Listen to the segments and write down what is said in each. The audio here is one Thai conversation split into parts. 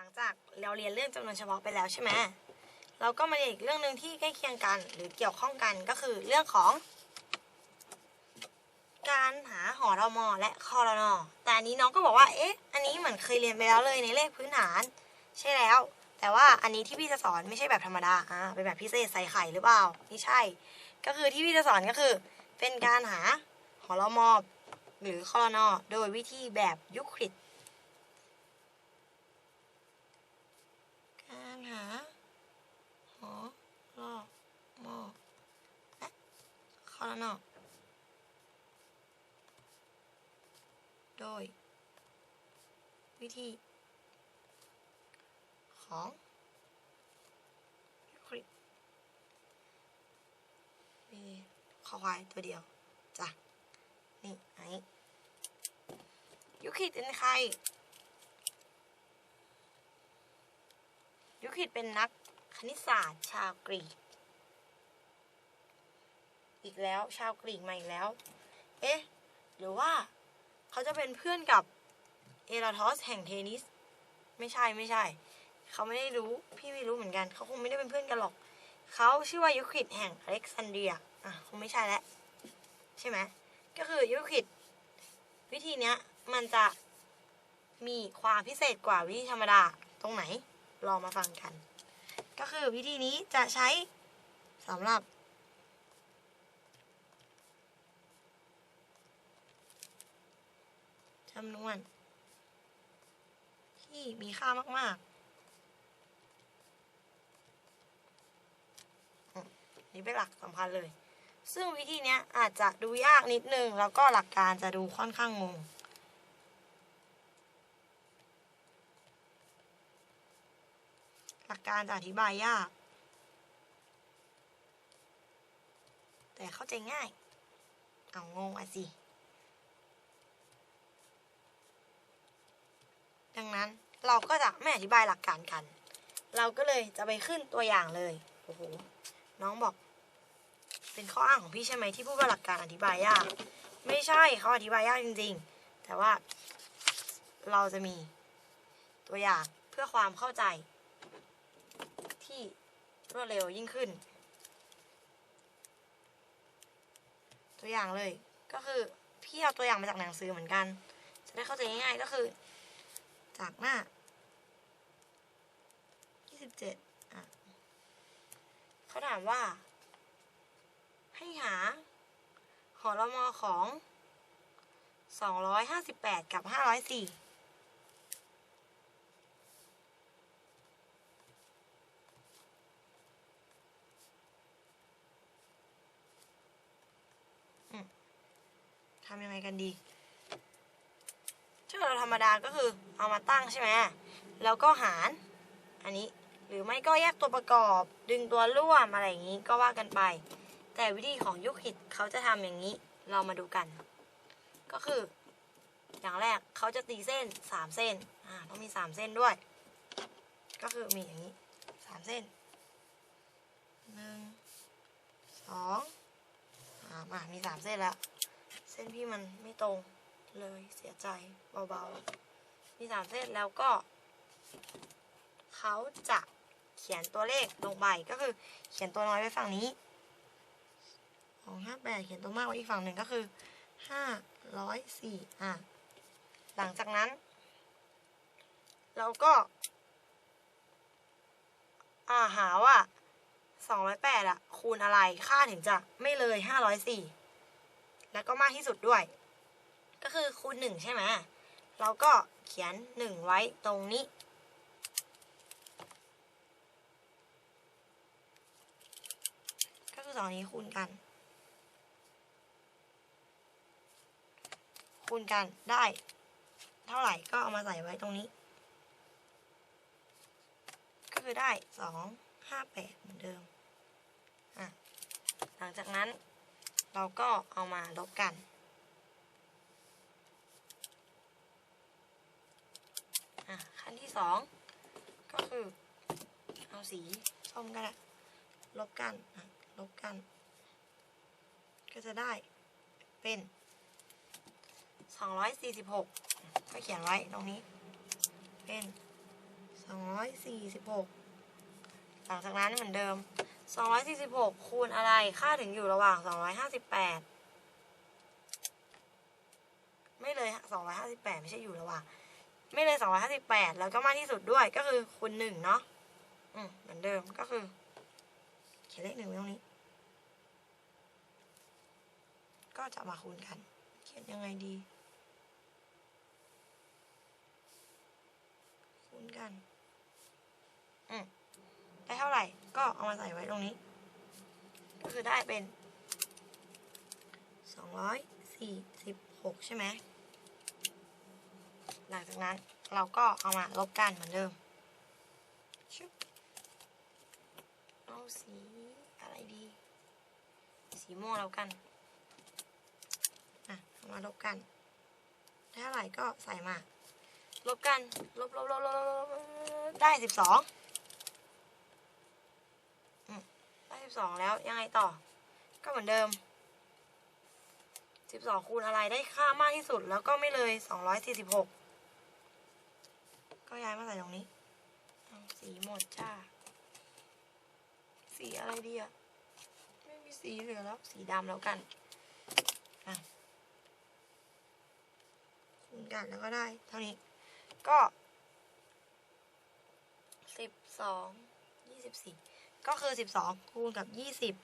หลังจากเราเรียนเรื่องจำนวนเฉพาะไปแล้วใช่ไหมเราก็มาเรียนอีกเรื่องหนึ่งที่ใกล้เคียงกันหรือเกี่ยวข้องกันก็คือเรื่องของ การหาหอรมอและคอรนอแต่อันนี้น้องก็บอกว่า เอ๊ะ อันนี้เหมือนเคยเรียนไปแล้วเลยในเลขพื้นฐาน ใช่แล้ว แต่ว่าอันนี้ที่พี่จะสอนไม่ใช่แบบธรรมดาอ่าเป็นแบบพิเศษใส่ไข่หรือเปล่าไม่ใช่ ก็คือที่พี่จะสอนก็คือ เป็นการหาหอรมอหรือคอรนอโดยวิธีแบบยุคลิด กาหาหอรอมอและคอรนอโดย วิธี ของยูคลิดมีขอควายตัวเดียวจ้ะนี่ไอ้ยูคลิดเป็นใคร ยูคลิดเป็นนักคณิตศาสตร์ ชาวกรีก อีกแล้วชาวกรีกมาอีกแล้ว เอ๊ะ หรือว่าเขาจะเป็นเพื่อนกับเอราทอสแห่งเทนิส ไม่ใช่ไม่ใช่ เขาไม่ได้รู้พี่ไม่รู้เหมือนกัน เขาคงไม่ได้เป็นเพื่อนกันหรอก เขาชื่อว่ายูคลิดแห่งอเล็กซานเดรียอะคงไม่ใช่แล้วใช่ไหมก็คือยูคลิดวิธีเนี้ยมันจะมีความพิเศษกว่าวิธีธรรมดาตรงไหน ลองมาฟังกัน ก็คือวิธีนี้จะใช้สำหรับจำนวน ที่มีค่ามาก ๆ นี่เป็นหลักสำคัญเลย ซึ่งวิธีเนี้ยอาจจะดูยากนิดนึง แล้วก็หลักการจะดูค่อนข้างงง หลักการจะอธิบายยาก แต่เข้าใจง่าย เอางงอะสิ ดังนั้นเราก็จะไม่อธิบายหลักการกัน เราก็เลยจะไปขึ้นตัวอย่างเลย โอ้โห น้องบอก เป็นข้ออ้างของพี่ใช่ไหมที่พูดว่าหลักการอธิบายยาก ไม่ใช่เขาอธิบายยากจริง ๆ แต่ว่าเราจะมีตัวอย่างเพื่อความเข้าใจ รวดเร็วยิ่งขึ้น ตัวอย่างเลยก็คือพี่เอาตัวอย่างมาจากหนังสือเหมือนกัน จะได้เข้าใจง่ายๆก็คือ จากหน้า 27อะเขาถามว่า ให้หาหอรมอของ 258 กับ 504 ทำยังไงกันดีถ้าเราธรรมดาก็คือเอามาตั้งใช่ไหมแล้วก็หารอันนี้หรือไม่ก็แยกตัวประกอบดึงตัวร่วมอะไรอย่างนี้ก็ว่ากันไป แต่วิธีของยุคหิตเขาจะทำอย่างนี้เรามาดูกัน ก็คือ อย่างแรกเขาจะตีเส้นสามเส้นอ่าต้องมีสามเส้นด้วย ก็คือมีอย่างนี้สามเส้นหนึ่งสองอ่ามามีสามเส้นแล้ว ส้นพี่มันไม่ตรงเลยเสียใจเบาๆ มีสามเส้นแล้วก็ เขาจะเขียนตัวเลขลงไปก็คือเขียนตัวน้อยไว้ฝั่งนี้สองห้าแปดเขียนตัวมากไว้อีกฝั่งหนึ่งก็คือห้าร้อยสี่อะ หลังจากนั้น เราก็ อ่าหาว่าสองร้อยแปดอะคูณอะไรค่าถึงจะไม่เลยห้าร้อยสี่ แล้วก็มากที่สุดด้วย ก็คือคูณหนึ่งใช่ไหมเราก็เขียนหนึ่งไว้ตรงนี้ ก็คือสองนี้คูณกัน คูณกันได้ เท่าไหร่ก็เอามาใส่ไว้ตรงนี้ ก็คือได้สองห้าแปดเหมือนเดิม อะ หลังจากนั้น เราก็เอามาลบกันอะขั้นที่สองก็คือ เอาสีส้มก็ได้ลบกันลบกัน ก็จะได้เป็น 246 ก็เขียนไว้ตรงนี้ เป็นสองร้อยสี่สิบหกหลังจากนั้นเหมือนเดิม สองร้อยสี่สิบหกคูณอะไร ค่าถึงอยู่ระหว่างสองร้อยห้าสิบแปดไม่เลยสองร้อยห้าสิบแปดไม่ใช่อยู่ระหว่าง ไม่เลยสองร้อยห้าสิบแปดแล้วก็มากที่สุดด้วย ก็คือคูณหนึ่งเนาะ อืม เหมือนเดิม ก็คือ เขียนเลขหนึ่งไว้ตรงนี้ ก็จะมาคูณกัน เขียนยังไงดี คูณกัน อืม ได้เท่าไหร่ ก็เอามาใส่ไว้ตรงนี้ ก็คือได้เป็นสองร้อยสี่สิบหกใช่ไหม หลังจากนั้นเราก็เอามาลบกันเหมือนเดิมชึบเอาสีอะไรดี สีม่วงแล้วกัน อะเอามาลบกันได้เท่าไหร่ก็ใส่มา ลบกัน ลบลบลบลบลบลบได้สิบสอง ได้สิบสองแล้วยังไงต่อ ก็เหมือนเดิมสิบสองคูณอะไรได้ค่ามากที่สุดแล้วก็ไม่เลยสองร้อยสี่สิบหกก็ย้ายมาใส่ตรงนี้ สีหมดจ้า สีอะไรดีอะไม่มีสีเหลือแล้ว สีดำแล้วกันอะคูณกันแล้วก็ได้ เท่านี้ ก็สิบสองยี่สิบสี่ ก็คือสิบสองคูณกับยี่สิบ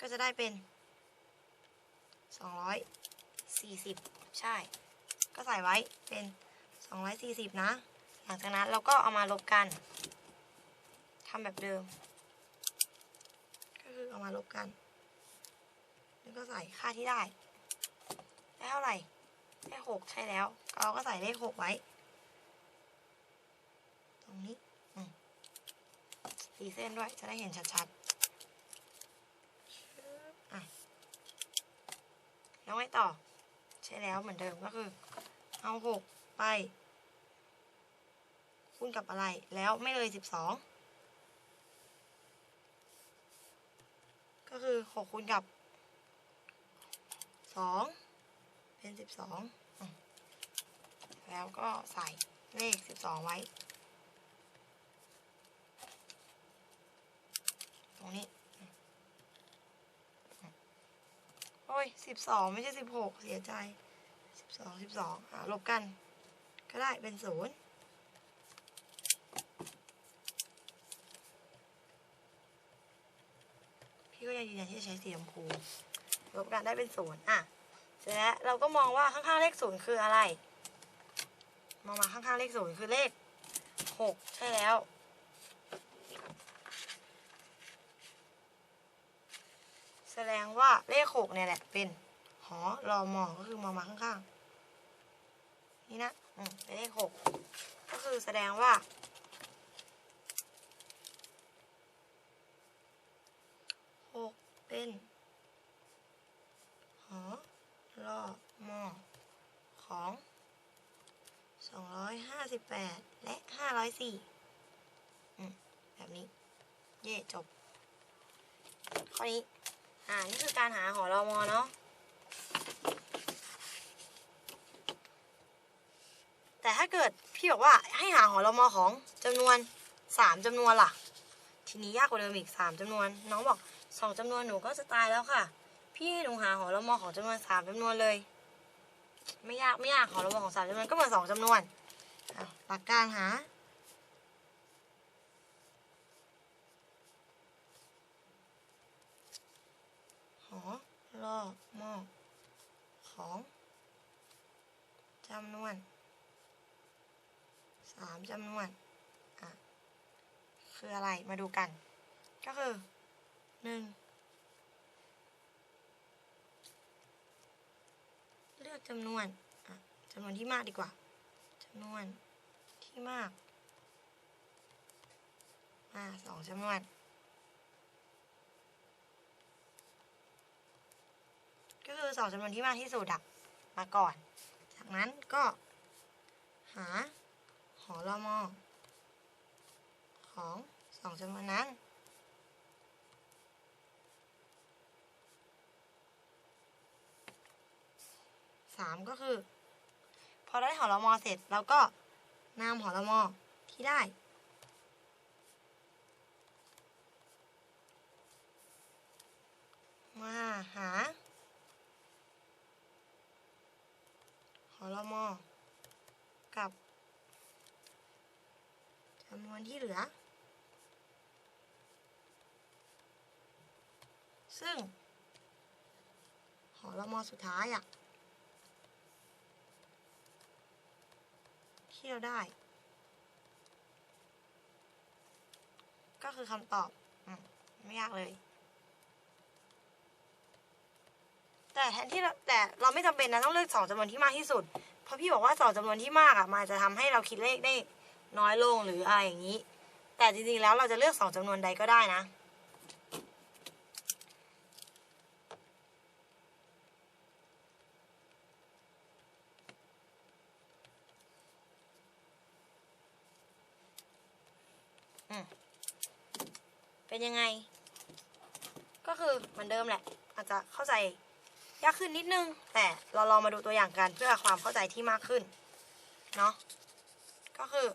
ก็จะได้เป็นสองร้อยสี่สิบใช่ ก็ใส่ไว้เป็นสองร้อยสี่สิบนะ หลังจากนั้นเราก็เอามาลบกันทำแบบเดิม ก็คือเอามาลบกัน แล้วก็ใส่ค่าที่ได้ ได้เท่าไหร่ ได้หกใช่แล้ว เราก็ใส่เลขหกไว้ ตรงนี้ สีเส้นด้วย จะได้เห็นชัดๆอะแล้วไงต่อ ใช่แล้วเหมือนเดิมก็คือ เอาหกไปคูณกับอะไร แล้วไม่เลยสิบสองก็คือหกคูณกับสองเป็นสิบสองแล้วก็ใส่เลขสิบสองไว้ ตรงนี้โอ้ยสิบสองไม่ใช่สิบหกเสียใจสิบสองสิบสองอะลบกัน ก็ได้เป็นศูนย์พี่ก็ยังยืนยันที่จะใช้สีชมพูลบกันได้เป็นศูนย์อะเสร็จแล้วเราก็มองว่าข้างๆเลขศูนย์คืออะไร มองมาข้างๆเลขศูนย์คือเลขหกใช่แล้ว แส ดงว่าเลขหกเนี่ยแหละ เป็นหอรอมอก็คือมอมาข้างๆ นี่นะอืมเป็นเลขหกก็คือแสดงว่า หกเป็นหอรอมอของ258แปดและ504อืมแบบนี้ เย่จบ ข้อนี้ อ่า นี่คือการหาหอรอมอเนาะ แต่ถ้าเกิดพี่บอกว่าให้หาหอรอมอของจำนวนสามจำนวนล่ะ ทีนี้ยากกว่าเดิมอีกสามจำนวน น้องบอกสองจำนวนหนูก็จะตายแล้วค่ะ พี่ให้หนูหาหอรมอของจำนวนสามจำนวนเลย ไม่ยากไม่ยากหอรมอของสามจำนวนก็เหมือนสองจำนวนหลักการหา รอมอของจำนวนสามจำนวน อะ คืออะไรมาดูกัน ก็คือหนึ่งเลือกจำนวน อะจำนวนที่มากดีกว่าจำนวนที่มาก มาสองจำนวน ก็คือสองจำนวนที่มากที่สุดอะมาก่อน จากนั้นก็ หา หอรอมอของสองจำนวนนั้น สามก็คือ พอได้หอรมอเสร็จเราก็นำหอรมอที่ได้มาหา อรมอกับจำนวนที่เหลือ ซึ่งหอรมอสุดท้ายอะที่เราได้ ก็คือคำตอบอไม่ยากเลย แต่แทนที่เราแต่เราไม่จำเป็นนะต้องเลือกสองจำนวนที่มากที่สุด เพราะพี่บอกว่าสองจำนวนที่มากอะมันจะทำให้เราคิดเลขได้น้อยลงหรืออะไรอย่างนี้ แต่จริงๆแล้วเราจะเลือกสองจำนวนใดก็ได้นะอืมเป็นยังไง ก็คือเหมือนเดิมแหละ อาจจะเข้าใจ ยากขึ้นนิดนึง แต่เราลองมาดูตัวอย่างกันเพื่อความเข้าใจที่มากขึ้น เนาะก็คือ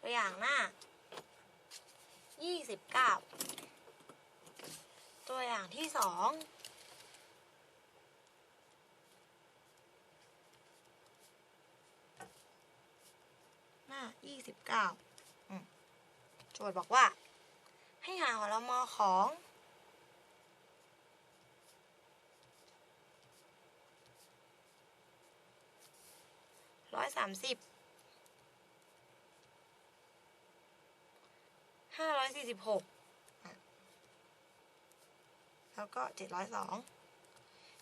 ตัวอย่างหน้ายี่สิบเก้าตัวอย่างที่สองหน้ายี่สิบเก้าโจทย์บอกว่า ให้หาหอรมอของร้อย สามสิบห้าร้อยสี่สิบหกแล้วก็เจ็ดร้อยสอง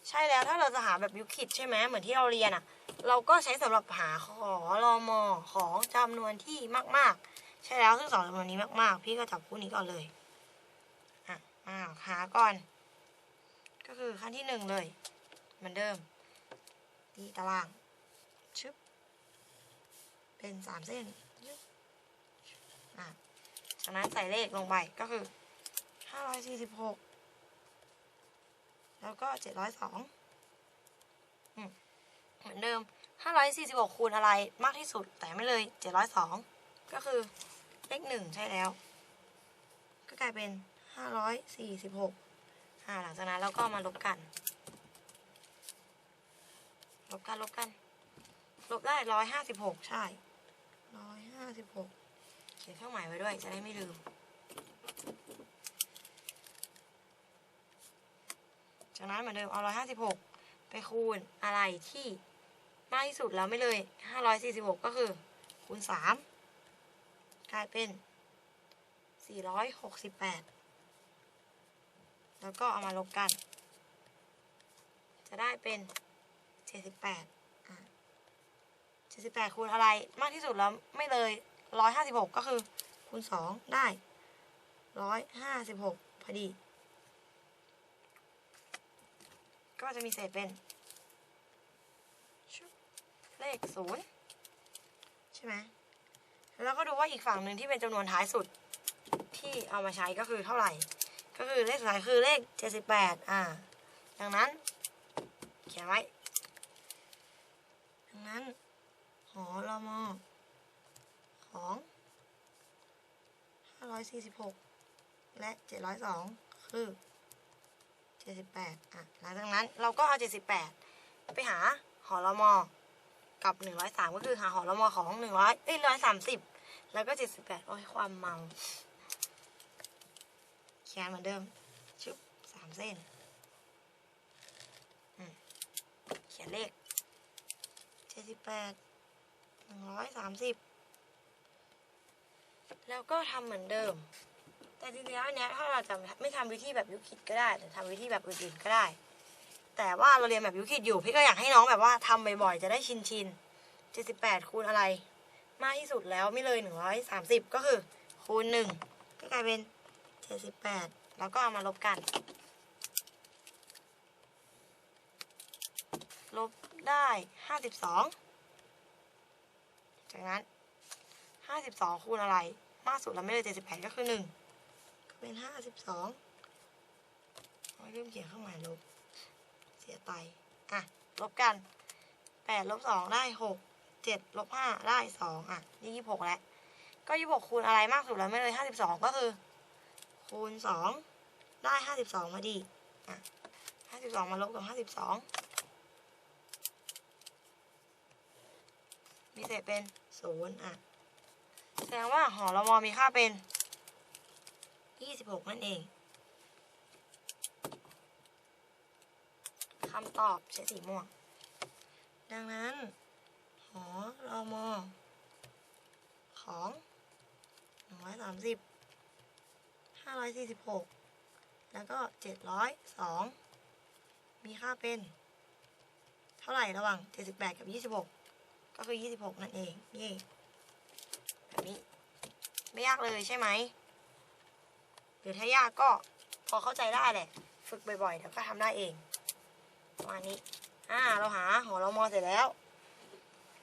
ใช่แล้วถ้าเราจะหาแบบยุคิดใช่ไหมเหมือนที่เราเรียนอะ่ะ เราก็ใช้สำหรับหาขอรอมอของจำนวนที่มาก ๆ ใช่แล้วซึ่งสองจำนวนนี้มาก ๆ พี่ก็จับคู่นี้ก่อนเลยอะอ่าหาก่อน ก็คือขั้นที่หนึ่งเลยเหมือนเดิมตีตาราง เป็นสามเส้นอะจากนั้นใส่เลขลงไปก็คือห้าร้อยสี่สิบหกแล้วก็เจ็ดร้อยสองเหมือนเดิมห้าร้อยสี่สิบหกคูณอะไรมากที่สุด แต่ไม่เลยเจ็ดร้อยสองก็คือเลขหนึ่งใช่แล้ว ก็กลายเป็นห้าร้อยสี่สิบหกอ่าหลังจากนั้นเราก็มาลบกันลบกันลบกัน ลบได้ร้อยห้าสิบหกใช่ ร้อยห้าสิบหกเขียนเครื่องหมายไว้ด้วยจะได้ไม่ลืม จากนั้นเหมือนเดิมเอาร้อยห้าสิบหกไปคูณอะไรที่มากที่สุดแล้วไม่เลยห้าร้อยสี่สิบหกก็คือคูณสามกลายเป็น468แปดแล้วก็เอามาลบกัน จะได้เป็น78อะ 78คูณอะไรมากที่สุดแล้วไม่เลย 156 ก็คือคูณ 2 ได้ 156 พอดี ก็จะมีเศษเป็นชุบเลข 0 ใช่ไหมแล้วก็ดูว่าอีกฝั่งหนึ่งที่เป็นจำนวนท้ายสุดที่เอามาใช้ก็คือเท่าไหร่ ก็คือเลขสุดท้ายคือเลข 78 อ่า ดังนั้น เขียนไว้ดังนั้น อรมอของ 546 และ 702 คือ 78 อะ หลังจากนั้นเราก็เอา 78 ไปหาหอรมอกับ 103 ก็คือหาหอรมอของ 100เอ้ย130 แล้วก็ 78 โอ้ย ความเมาเขียนเหมือนเดิม ชุบสามเส้น เขียนเลข 78 130แล้วก็ทำเหมือนเดิม แต่จริงๆแล้วอันเนี้ยถ้าเราจะไม่ทำวิธีแบบยุคิดก็ได้ แต่ทำวิธีแบบอื่นๆก็ได้ แต่ว่าเราเรียนแบบยุคิดอยู่พี่ก็อยากให้น้องแบบว่าทำบ่อยๆจะได้ชินๆ78คูณอะไร มากที่สุดแล้วไม่เลย130ก็คือคูณ1ก็กลายเป็น78แล้วก็เอามาลบกันลบได้52 จากนั้นห้าสิบสองคูณอะไร มากสุดเราไม่เลย 78 ก็คือ 1 ก็เป็นห้าสิบไม่ลืมเขียนเครื่งหมายลบ เสียไป อะ ลบกันแปดลบสองได้หกเจ็ดลบห้าได้สอะ นี่สิบหกแล้ว ก็ยี่สิบหกคูณอะไรมากสุดเราไม่เลยองก็คือ คูณสองได้ห้าสิบสองมาดี อะองมาลบกับห้าสิบสอง มีเศษเป็นศูนย์อะ แสดงว่าหอละมอมีค่าเป็นยี่สิบหกนั่นเองคำตอบใช้สีม่วง ดังนั้น หอรอมอของหนึ่งร้อยสามสิบห้าร้อยสี่สิบหกแล้วก็เจ็ดร้อยสองมีค่าเป็น เท่าไหร่ระหว่างเจ็ดสิบแปดกับยี่สิบหก ก็คือยี่สิบหกนั่นเองเย่แบบนี้ ไม่ยากเลยใช่ไหมหรือถ้ายากก็พอเข้าใจได้แหละ ฝึกบ่อยๆเดี๋ยวก็ทำได้เองประมาณนี้อ่าเราหาหอรมอเสร็จแล้ว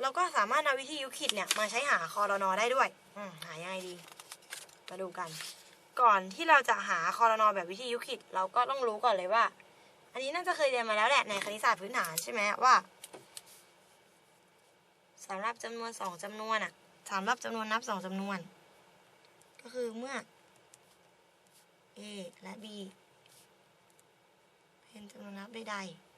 เราก็สามารถนำวิธียุคิดเนี่ย มาใช้หาคอรนอได้ด้วย อืมหายังไงดี มาดูกัน ก่อนที่เราจะหาคอรนอแบบวิธียุคิด เราก็ต้องรู้ก่อนเลยว่า อันนี้น่าจะเคยเรียนมาแล้วแหละในคณิตศาสตร์พื้นฐานใช่ไหมว่า สำหรับจำนวนสองจำนวนอะสำหรับจำนวนนับสองจำนวน ก็คือเมื่อ a และ b เป็นจำนวนนับใดๆ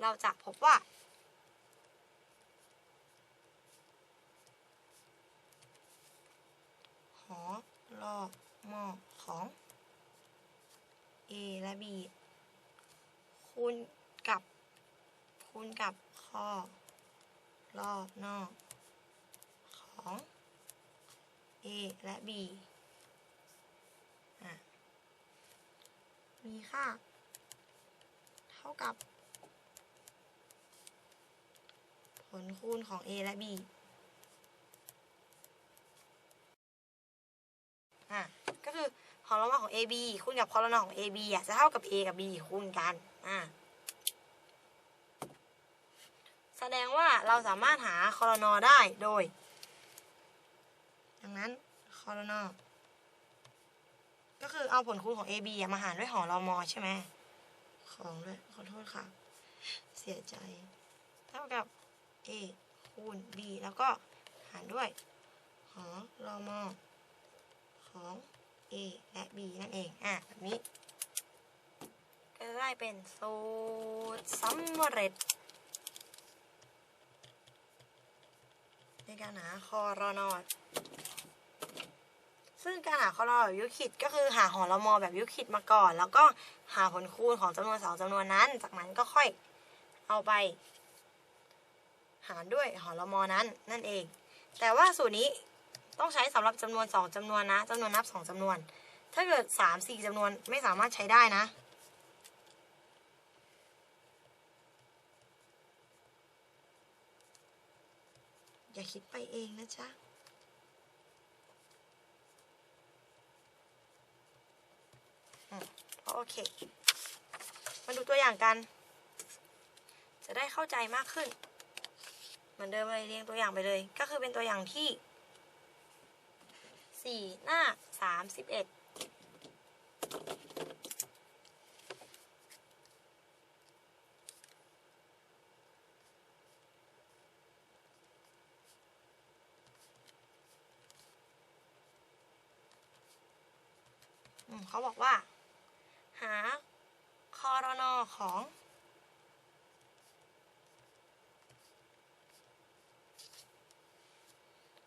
เราจะพบว่า หอรอมอของ b คูณกับคูณกับคอรอบนอก ของ a และ B มีค่า เท่ากับ ผลคูณของ a และ b อะ ก็คือลมอของ ab คูณกับคอละนอของ ab อะจะเท่ากับ a กับ b คูณกันอะแสดงว่าเราสามารถหาคอลนอได้โดย ดังนั้นคอลนอก็คือเอาผลคูณของ ab อะมาหารด้วยหอละมอใช่ไหมของด้วยขอโทษค่ะ เสียใจ เท่ากับ a คูณ b แล้วก็หารด้วยหอรอมอของ a และ b นั่นเอง อะแบบนี้ก็จะได้เป็นสูตรสำเร็จ ในการหาคอรอนอซึ่งการหาคอรอนอแบบยุคิดก็คือหาหอละมอแบบยุคิดมาก่อน แล้วก็หาผลคูณของจำนวนสองจำนวนนั้น จากนั้นก็ค่อยเอาไป หารด้วยหอละมอนั้นนั่นเอง แต่ว่าสูตรนี้ ต้องใช้สำหรับจำนวนสองจำนวนนะจำนวนนับสองจำนวน ถ้าเกิดสามสี่จำนวนไม่สามารถใช้ได้นะ อย่าคิดไปเองนะจ๊ะโอเค มาดูตัวอย่างกัน จะได้เข้าใจมากขึ้น เหมือนเดิมเลยเรียงตัวอย่างไปเลย ก็คือเป็นตัวอย่างที่ สี่หน้าสามสิบเอ็ดอืมเขาบอกว่า หาคอรนอของ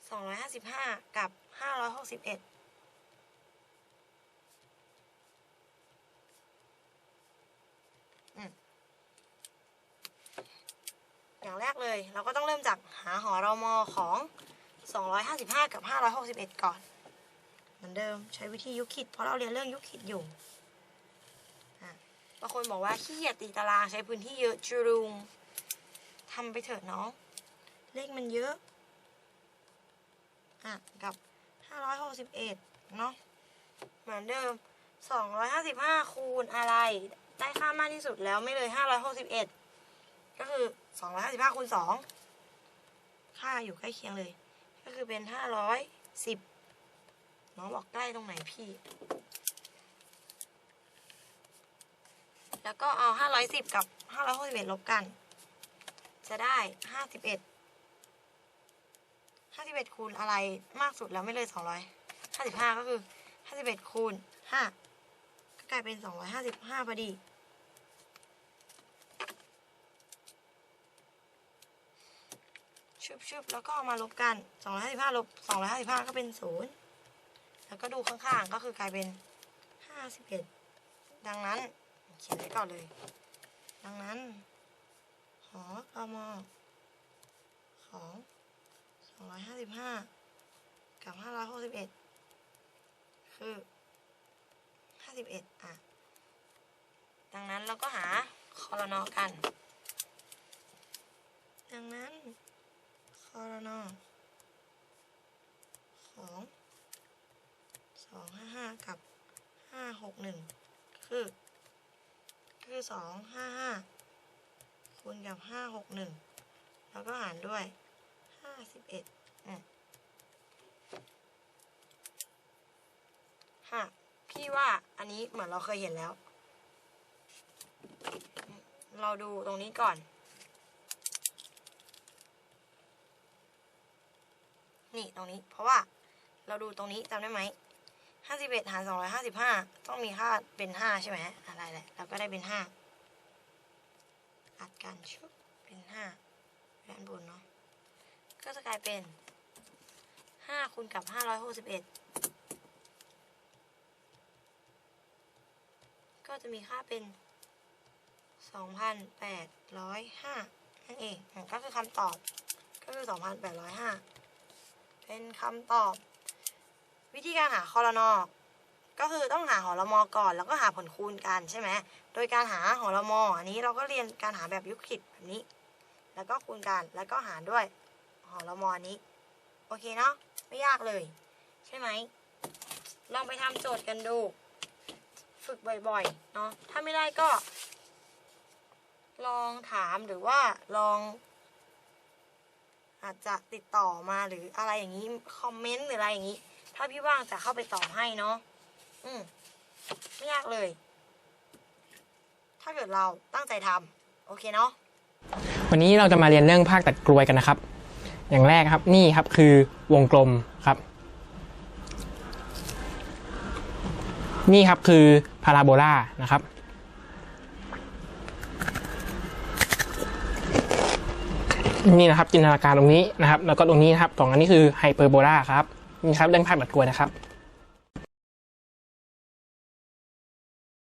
สองร้อยห้าสิบห้ากับ ห้าร้อยหกสิบเอ็ดอย่างแรกเลย เราก็ต้องเริ่มจากหาหอรอมอของสองร้อยห้าสิบห้ากับห้าร้อยหกสิบเอ็ดก่อน เหมือนเดิมใช้วิธียุคิด เพราะเราเรียนเรื่องยุคิดอยู่บางคนบอกว่าขี้เกียจตีตารางใช้พื้นที่เยอะจูรุงทำไปเถอะน้อง เลขมันเยอะ อะ กับ 561 เนาะเหมือนเดิม 255 คูณอะไร ได้ค่ามากที่สุดแล้วไม่เลย 561 ก็คือ 255 คูณ 2 ค่าอยู่ใกล้เคียงเลย ก็คือเป็น 510 น้องบอกใกล้ตรงไหนพี่ แล้วก็เอาห้าร้อยสิบกับห้าร้อยหกสิบเอ็ดลบกัน จะได้ห้า สิบเอ็ดคูณอะไรมากสุดแล้วไม่เลยสองร้อยห้าสิบห้าก็คือห้าสิบเอ็ดคูณห้าก็กลายเป็นสองร้อยห้าสิบห้าพอดี ชุบชุบแล้วก็มาลบกันสองร้อยห้าสิบห้าลบสองร้อยห้าสิบห้าก็เป็นศูนย์แล้วก็ดูข้างๆก็คือกลายเป็นห้าสิบเอ็ดดังนั้นเขียนไว้ก่อนเลย ดังนั้นหอกมของ สองร้อยห้าสิบห้ากับห้าร้อยหกสิบเอ็ดคือห้าสิบเอ็ดอะ ดังนั้นเราก็หาคอรนอกัน ดังนั้นคอรนอของสองห้าห้ากับห้าหกหนึ่งคือ คือสองห้าห้าคูณกับห้าหกหนึ่งแล้วก็หารด้วย ห้าสิบเอ็ดฮะพี่ว่าอันนี้เหมือนเราเคยเห็นแล้ว เราดูตรงนี้ก่อน นี่ตรงนี้ เพราะว่าเราดูตรงนี้จำได้ไหมห้าสิบเอ็ดหารสองร้อยห้าสิบห้าต้องมีค่าเป็นห้าใช่ไหมอะไรแหละเราก็ได้เป็นห้าอัดกันชุบเป็นห้าด้านบนเนาะ ก็จะกลายเป็นห้าคูณกับห้าร้อยหกสิบเอ็ดก็จะมีค่าเป็นสองพันแปดร้อยห้านั่นเองก็คือคำตอบก็คือสองพันแปดร้อยห้าเป็นคำตอบ วิธีการหาคอรนอก็คือต้องหาหอรมอก่อน แล้วก็หาผลคูณกันใช่ไหม โดยการหาหอรมออันนี้เราก็เรียนการหาแบบยุคลิดแบบนี้ แล้วก็คูณกัน แล้วก็หารด้วย หอรมอนนี้ โอเคเนาะไม่ยากเลย ใช่ไหมลองไปทำโจทย์กันดู ฝึกบ่อยๆเนาะถ้าไม่ได้ก็ ลองถามหรือว่าลอง อาจจะติดต่อมาหรืออะไรอย่างนี้คอมเมนต์หรืออะไรอย่างนี้ ถ้าพี่ว่างจะเข้าไปตอบให้เนาะอืมไม่ยากเลย ถ้าเกิดเราตั้งใจทำโอเคเนาะวันนี้เราจะมาเรียนเรื่องภาคตัดกลวยกันนะครับ อย่างแรกครับนี่ครับคือวงกลมครับ นี่ครับคือพาราโบลานะครับ นี่นะครับจินตนาการตรงนี้นะครับ แล้วก็ตรงนี้นะครับสองอันนี้คือไฮเปอร์โบลาครับนี่ครับเรื่องภาคตัดกลวยนะครับ